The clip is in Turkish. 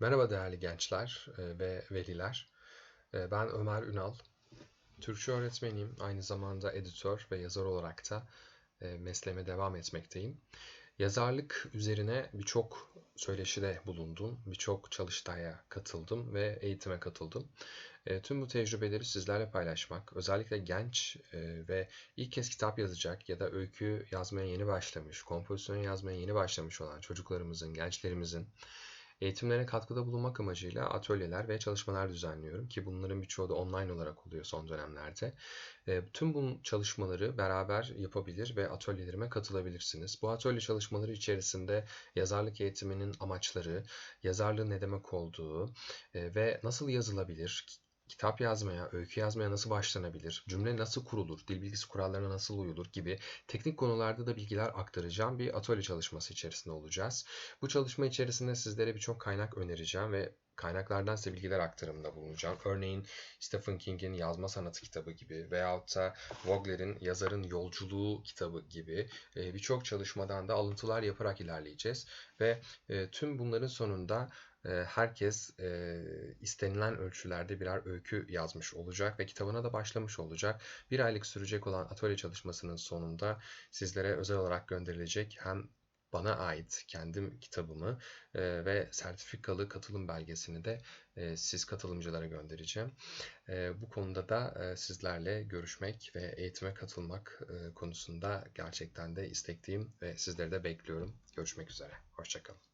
Merhaba değerli gençler e, ve veliler. E, ben Ömer Ünal. Türkçe öğretmeniyim. Aynı zamanda editör ve yazar olarak da e, mesleğime devam etmekteyim. Yazarlık üzerine birçok söyleşide bulundum, birçok çalıştaya katıldım ve eğitime katıldım. Tüm bu tecrübeleri sizlerle paylaşmak, özellikle genç ve ilk kez kitap yazacak ya da öykü yazmaya yeni başlamış, kompozisyon yazmaya yeni başlamış olan çocuklarımızın, gençlerimizin Eğitimlerine katkıda bulunmak amacıyla atölyeler ve çalışmalar düzenliyorum ki bunların birçoğu da online olarak oluyor son dönemlerde. E, tüm bu çalışmaları beraber yapabilir ve atölyelerime katılabilirsiniz. Bu atölye çalışmaları içerisinde yazarlık eğitiminin amaçları, yazarlığın ne demek olduğu e, ve nasıl yazılabilir, kitap yazmaya, öykü yazmaya nasıl başlanabilir, cümle nasıl kurulur, dil bilgisi kurallarına nasıl uyulur gibi teknik konularda da bilgiler aktaracağım bir atölye çalışması içerisinde olacağız. Bu çalışma içerisinde sizlere birçok kaynak önereceğim ve kaynaklardan size bilgiler aktarımında bulunacağım. Örneğin Stephen King'in Yazma Sanatı kitabı gibi veyahut da Vogler'in Yazarın Yolculuğu kitabı gibi e, birçok çalışmadan da alıntılar yaparak ilerleyeceğiz. Ve e, tüm bunların sonunda e, herkes istenilen ölçülerde birer öykü yazmış olacak ve kitabına da başlamış olacak. Bir aylık sürecek olan atölye çalışmasının sonunda sizlere özel olarak gönderilecek hem bana ait kendim kitabımı e, ve sertifikalı katılım belgesini de e, siz katılımcılara göndereceğim. E, bu konuda da e, sizlerle görüşmek ve eğitime katılmak e, konusunda gerçekten de istekliyim ve sizleri de bekliyorum. Görüşmek üzere. Hoşçakalın.